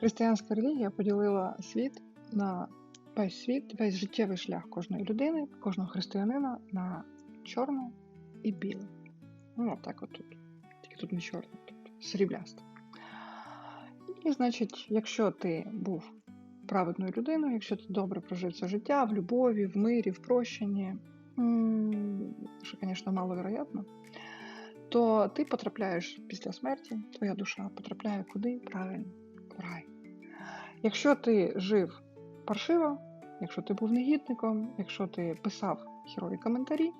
Християнська релігія поділила світ на весь світ, весь життєвий шлях кожної людини, кожного християнина на чорне і біле. Ну, отак от тут. Тільки тут не чорне, тут сріблясте. І, значить, якщо ти був праведною людиною, якщо ти добре прожив це життя в любові, в мирі, в прощенні, що, звісно, маловероятно, то ти потрапляєш після смерті, твоя душа потрапляє куди? Правильно, рай. Якщо ти жив паршиво, якщо ти був негідником, якщо ти писав хірові коментарі,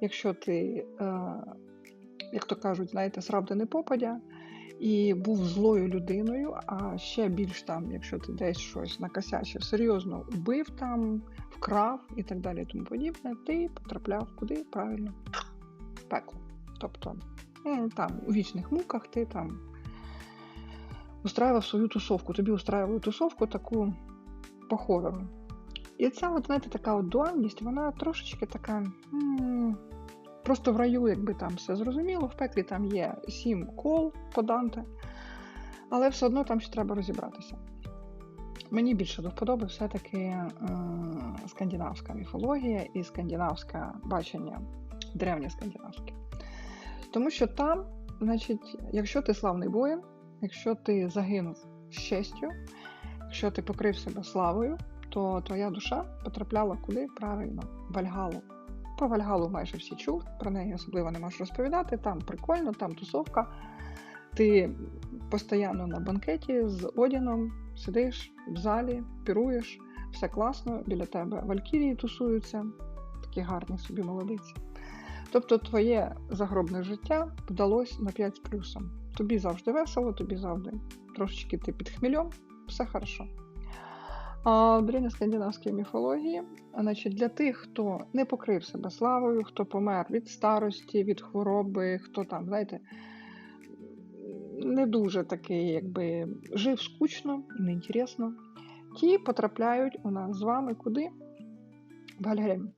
якщо ти, е, як то кажуть, знаєте, срав де не попадя, і був злою людиною, а ще більш там, якщо ти десь щось накосячив, серйозно убив там, вкрав і так далі, і тому подібне, ти потрапляв куди правильно пекло. Тобто там у вічних муках ти там устраював свою тусовку. Тобі устраювали тусовку таку поховану. І ця, от, знаєте, така от дуальність, вона трошечки така. м, Просто в раю, якби там все зрозуміло, в пеклі там є сім кол по Данте, але все одно там ще треба розібратися. Мені більше до вподоби все-таки е, скандинавська міфологія і скандинавське бачення, древнє скандинавське. Тому що там, значить, якщо ти славний воїн, якщо ти загинув з честю, якщо ти покрив себе славою, то твоя душа потрапляла куди? Правильно, Вальгалу. Про Вальгалу майже всі чув, про неї особливо не можу розповідати. Там прикольно, там тусовка. Ти постійно на банкеті з Одіном сидиш в залі, піруєш, все класно, біля тебе валькірії тусуються, такі гарні собі молодиці. Тобто твоє загробне життя вдалося на 5 з плюсом. Тобі завжди весело, тобі завжди трошечки ти під хмельом, все хорошо. А в древньоскандинавській міфології, значить, для тих, хто не покрив себе славою, хто помер від старості, від хвороби, хто там, знаєте, не дуже такий, якби жив скучно, неінтересно, ті потрапляють у нас з вами куди? В Гальгельм.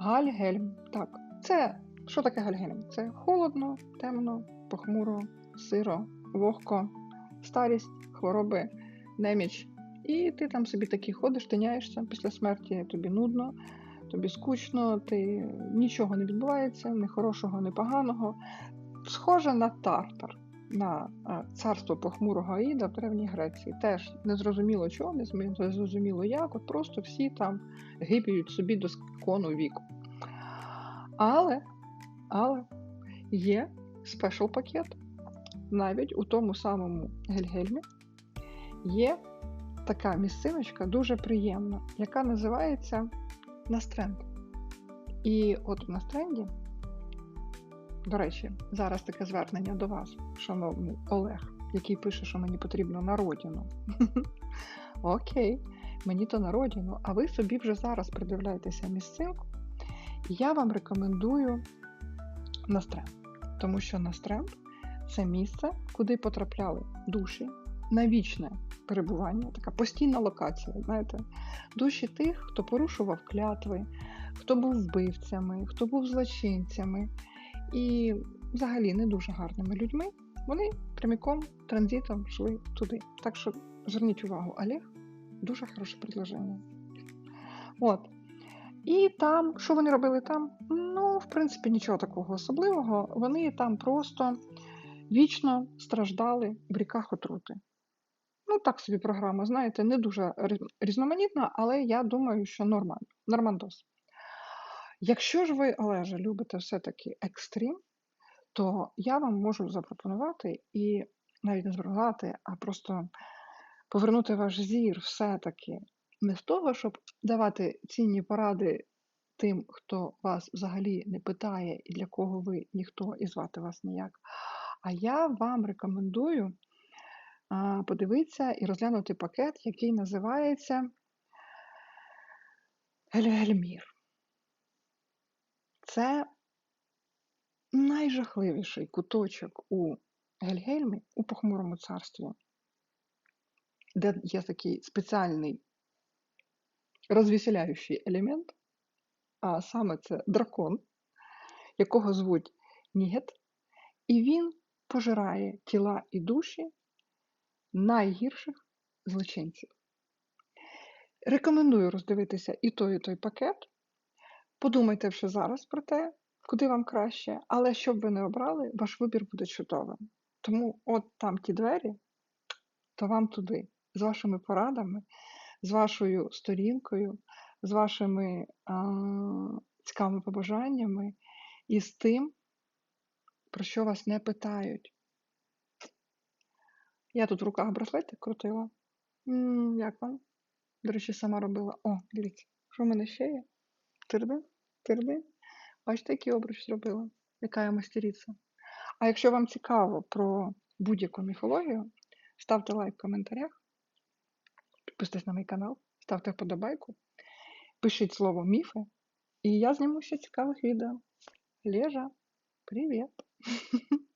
Гальгельм. Так, це що таке Гальгельм? Це холодно, темно, похмуро, сиро, вогко, старість, хвороби, неміч. І ти там собі такий ходиш, тиняєшся після смерті, тобі нудно, тобі скучно, ти нічого не відбувається, ні хорошого, ні поганого. Схоже на Тартар, на е, царство похмурого Аїда в Древній Греції. Теж незрозуміло чого, не зрозуміло як, от просто всі там гибіють собі до скону віку. Але, але є спешл пакет. Навіть у тому самому Гельгельмі є така місциночка дуже приємна, яка називається Настренд. І от в Настренді, до речі, зараз таке звернення до вас, шановний Олег, який пише, що мені потрібно на родину. Окей, мені то на родину, а ви собі вже зараз придивляєтеся місцинку, я вам рекомендую Настренд. Тому що Настренд це місце, куди потрапляли душі на вічне перебування, така постійна локація, знаєте, душі тих, хто порушував клятви, хто був вбивцями, хто був злочинцями і взагалі не дуже гарними людьми, вони прямиком транзитом йшли туди. Так що зверніть увагу, Олег, дуже хороше предложення. От. І там, що вони робили там? Ну, в принципі, нічого такого особливого. Вони там просто вічно страждали в ріках отрути. Ну, так собі програма, знаєте, не дуже різноманітна, але я думаю, що нормально. Нормандос. Якщо ж ви, Олеже, любите все-таки екстрім, то я вам можу запропонувати і навіть не запропонувати, а просто повернути ваш зір все-таки не з того, щоб давати цінні поради тим, хто вас взагалі не питає і для кого ви ніхто і звати вас ніяк. А я вам рекомендую подивитися і розглянути пакет, який називається Гельгельмір. Це найжахливіший куточок у Гельгельмі у похмурому царстві, де є такий спеціальний розвеселяючий елемент, а саме це дракон, якого звуть Нігет, і він пожирає тіла і душі найгірших злочинців. Рекомендую роздивитися і той, і той пакет. Подумайте вже зараз про те, куди вам краще, але щоб ви не обрали, ваш вибір буде чудовим. Тому от там ті двері, то вам туди, з вашими порадами, з вашою сторінкою, з вашими а, цікавими побажаннями і з тим, про що вас не питають. Я тут в руках браслетик крутила. М, Як вам? До речі, сама робила. О, дивіться, що в мене ще є? Тирдин, тирдин. Бачите, який обруч зробила? Яка я мастериця. А якщо вам цікаво про будь-яку міфологію, ставте лайк в коментарях, підписуйтесь на мій канал, ставте вподобайку, пишіть слово міфи, і я зніму ще цікавих відео. Лежа, привіт!